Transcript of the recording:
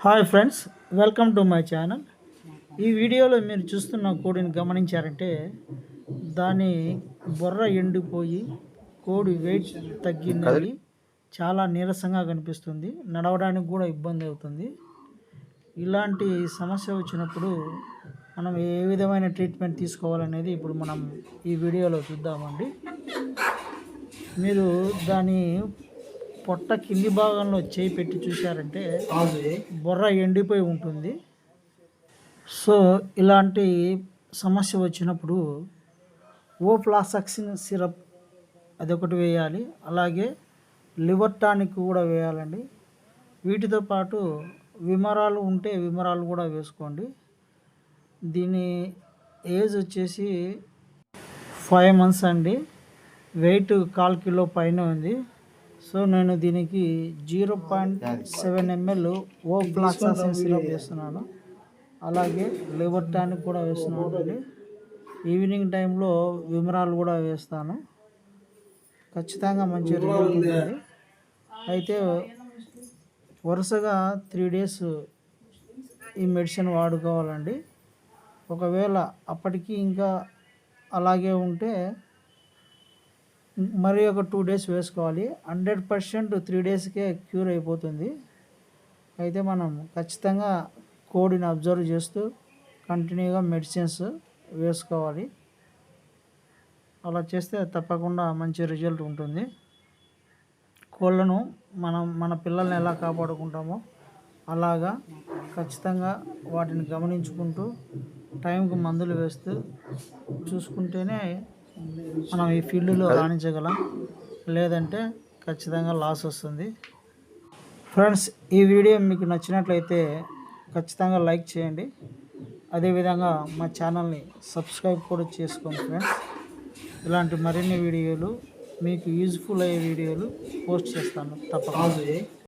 Hi friends welcome to my channel. ఈ వీడియోలో మీరు చూస్తున్న కోడిని గమనించారంటే దాని బొర్ర ఎండిపోయి కోడి వెయిట్ తగ్గిందని చాలా నీరసంగా కనిపిస్తుంది. నడవడానికి కూడా ఇబ్బంది అవుతుంది. ఇలాంటి సమస్య వచ్చినప్పుడు మనం ఏ విధమైన ట్రీట్మెంట్ తీసుకోవాలనేది ఇప్పుడు మనం ఈ వీడియోలో చూద్దామండి. మీరు దాని పొట్ట కింది భాగంలో చేయి పెట్టి చూశారంటే బొర్ర ఎండిపోయి ఉంటుంది. సో ఇలాంటి సమస్య వచ్చినప్పుడు ఓప్లాసక్సిన్ సిరప్ అదొకటి వేయాలి. అలాగే లివర్ టానిక్ కూడా వేయాలండి. వీటితో పాటు విమరాలు ఉంటే విమరాలు కూడా వేసుకోండి. దీని ఏజ్ వచ్చేసి ఫైవ్ మంత్స్ అండి. వెయిట్ కాల్ కిలో పైన ఉంది. సో నేను దీనికి zero point seven ML ofloxacin syrup వేస్తున్నాను. అలాగే లివర్ టానిక్ కూడా వేస్తున్నాను అండి. ఈవినింగ్ టైంలో విమరాలు కూడా వేస్తాను. ఖచ్చితంగా మంచి రిజల్ట్ ఉంటుంది అయితే వరుసగా త్రీ డేస్ ఈ మెడిసిన్ వాడుకోవాలండి. ఒకవేళ అప్పటికి ఇంకా అలాగే ఉంటే మరి ఒక టూ డేస్ వేసుకోవాలి. హండ్రెడ్ పర్సెంట్ త్రీ డేస్కే క్యూర్ అయిపోతుంది. అయితే మనం ఖచ్చితంగా కోడిని అబ్జర్వ్ చేస్తూ కంటిన్యూగా మెడిసిన్స్ వేసుకోవాలి. అలా చేస్తే తప్పకుండా మంచి రిజల్ట్ ఉంటుంది. కోళ్ళను మనం మన పిల్లల్ని ఎలా కాపాడుకుంటామో అలాగా ఖచ్చితంగా వాటిని గమనించుకుంటూ టైంకి మందులు వేస్తూ చూసుకుంటేనే మనం ఈ ఫీల్డ్లో రాణించగలం. లేదంటే ఖచ్చితంగా లాస్ వస్తుంది. ఫ్రెండ్స్ ఈ వీడియో మీకు నచ్చినట్లయితే ఖచ్చితంగా లైక్ చేయండి. అదేవిధంగా మా ఛానల్ని సబ్స్క్రైబ్ కూడా చేసుకోండి ఫ్రెండ్స్. ఇలాంటి మరిన్ని వీడియోలు మీకు యూజ్ఫుల్ అయ్యే వీడియోలు పోస్ట్ చేస్తాను తప్పకుండా.